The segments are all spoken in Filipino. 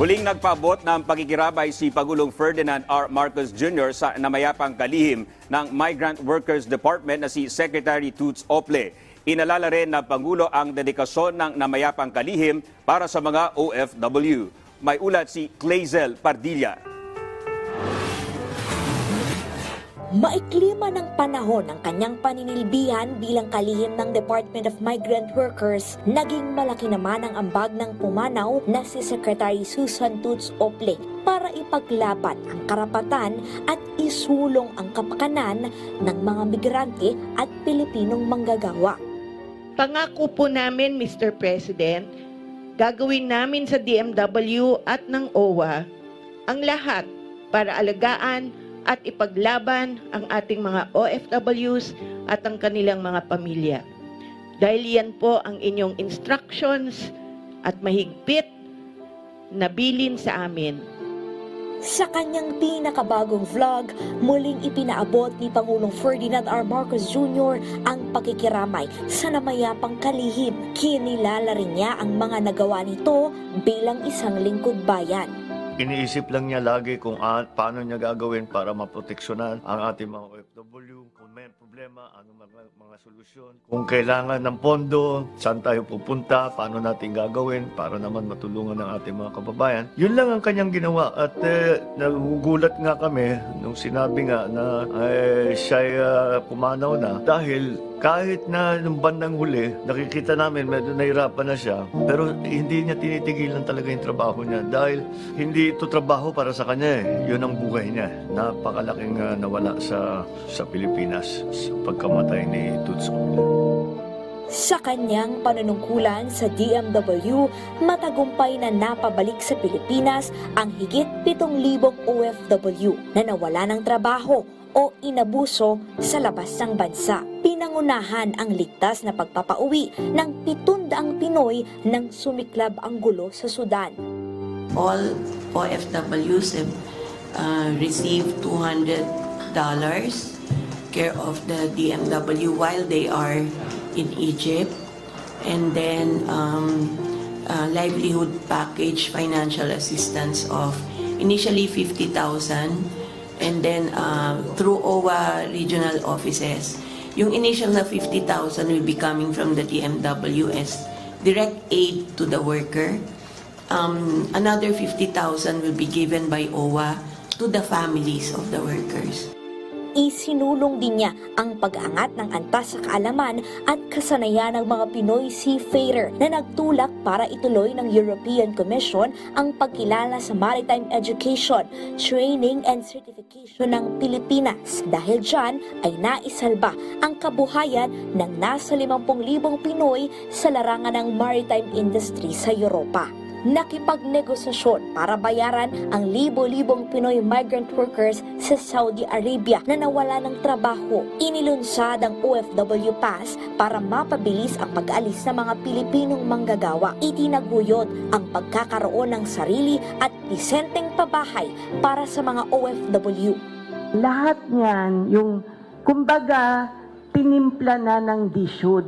Muling nagpaabot ng pagkikirabay si Pagulong Ferdinand R. Marcos Jr. sa namayapang kalihim ng Migrant Workers Department na si Secretary Toots Ople. Inalala rin ng Pangulo ang dedikasyon ng namayapang kalihim para sa mga OFW. May ulat si Clazel Pardilla. Maikli man ang panahon ng kanyang paninilbihan bilang kalihim ng Department of Migrant Workers, naging malaki naman ang ambag ng pumanaw na si Secretary Susan Toots Ople para ipaglaban ang karapatan at isulong ang kapakanan ng mga migrante at Pilipinong manggagawa. Pangako po namin, Mr. President, gagawin namin sa DMW at ng OWA ang lahat para alagaan at ipaglaban ang ating mga OFWs at ang kanilang mga pamilya. Dahil yan po ang inyong instructions at mahigpit na bilin sa amin. Sa kanyang pinakabagong vlog, muling ipinaabot ni Pangulong Ferdinand R. Marcos Jr. ang pakikiramay sa namayapang kalihim. Kinilala rin niya ang mga nagawa nito bilang isang lingkod bayan. Iniisip lang niya lagi kung paano niya gagawin para maproteksyonan ang ating mga OFW, kung may problema, ano mga, mga solusyon. Kung kailangan ng pondo, saan tayo pupunta, paano natin gagawin para naman matulungan ng ating mga kababayan. Yun lang ang kanyang ginawa at eh, nagugulat nga kami nung sinabi nga na eh, siya pumanaw na dahil kahit na nung bandang huli, nakikita namin medyo nahirapan na siya, pero hindi niya tinitigilan talaga yung trabaho niya dahil hindi ito trabaho para sa kanya eh. Yun ang buhay niya. Napakalaking ah, nawala sa sa Pilipinas sa pagkamatay ni Oble. Sa kanyang panunungkulan sa DMW, matagumpay na napabalik sa Pilipinas ang higit 7,000 OFW na nawala ng trabaho o inabuso sa labas ng bansa. Pinangunahan ang ligtas na pagpapauwi ng 700 Pinoy nang sumiklab ang gulo sa Sudan. all OFWs have uh, received $200 care of the DMW while they are in Egypt. And then um, uh, livelihood package financial assistance of initially 50,000 and then uh, through OWA regional offices. Yung initial na 50,000 will be coming from the DMW direct aid to the worker um, another 50,000 will be given by OWA to the families of the workers. Isinulong din niya ang pag-angat ng antas sa kaalaman at kasanayan ng mga Pinoy seafarer na nagtulak para ituloy ng European Commission ang pagkilala sa maritime education, training and certification ng Pilipinas. Dahil dyan ay naisalba ang kabuhayan ng nasa 50,000 Pinoy sa larangan ng maritime industry sa Europa nakipagnegosasyon para bayaran ang libo-libong Pinoy migrant workers sa Saudi Arabia na nawala ng trabaho. Inilunsad ang OFW Pass para mapabilis ang pag-alis ng mga Pilipinong manggagawa. Itinaguyod ang pagkakaroon ng sarili at disenteng pabahay para sa mga OFW. lahat niyan, yung, kumbaga, tinimpla na ng dishood.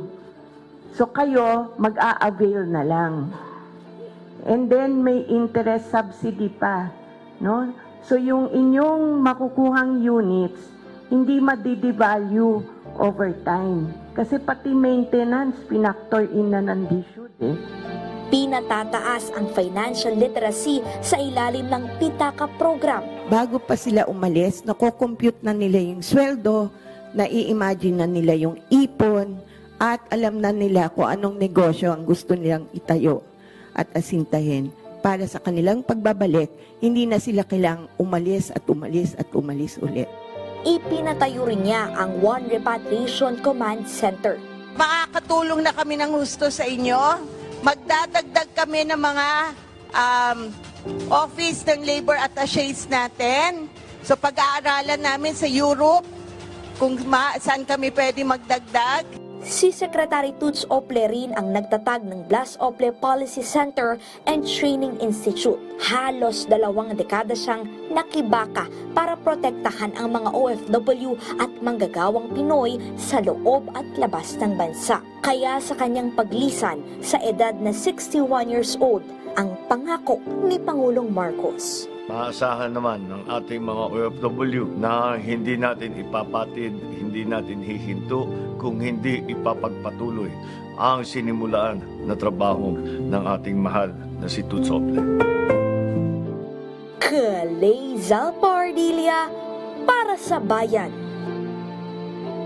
So kayo, mag-a-avail na lang. And then may interest subsidy pa, no? So yung inyong makukuhang units, hindi madidevalue over time. Kasi pati maintenance, pinactor in na ng dishood eh. Pinatataas ang financial literacy sa ilalim ng Pitaka program bago pa sila umalis, nako-compute na nila yung sweldo, nai-imagine na nila yung ipon, at alam na nila kung anong negosyo ang gusto nilang itayo at asintahin para sa kanilang pagbabalik, hindi na sila kailang umalis at umalis at umalis ulit. Ipinatayo rin niya ang One Repatriation Command Center. makakatulong na kami ng husto sa inyo. Magdadagdag kami ng mga um, office ng labor attaches natin. So pag-aaralan namin sa Europe kung ma- saan kami pwede magdagdag. Si Secretary Toots Ople rin ang nagtatag ng Blas Ople Policy Center and Training Institute. Halos dalawang dekada siyang nakibaka para protektahan ang mga OFW at manggagawang Pinoy sa loob at labas ng bansa. Kaya sa kanyang paglisan sa edad na 61 years old, ang pangako ni Pangulong Marcos. Maasahan naman ng ating mga OFW na hindi natin ipapatid, hindi natin hihinto kung hindi ipapagpatuloy ang sinimulaan na trabaho ng ating mahal na si Toots Ople. Kalay Zalpardilia para sa bayan.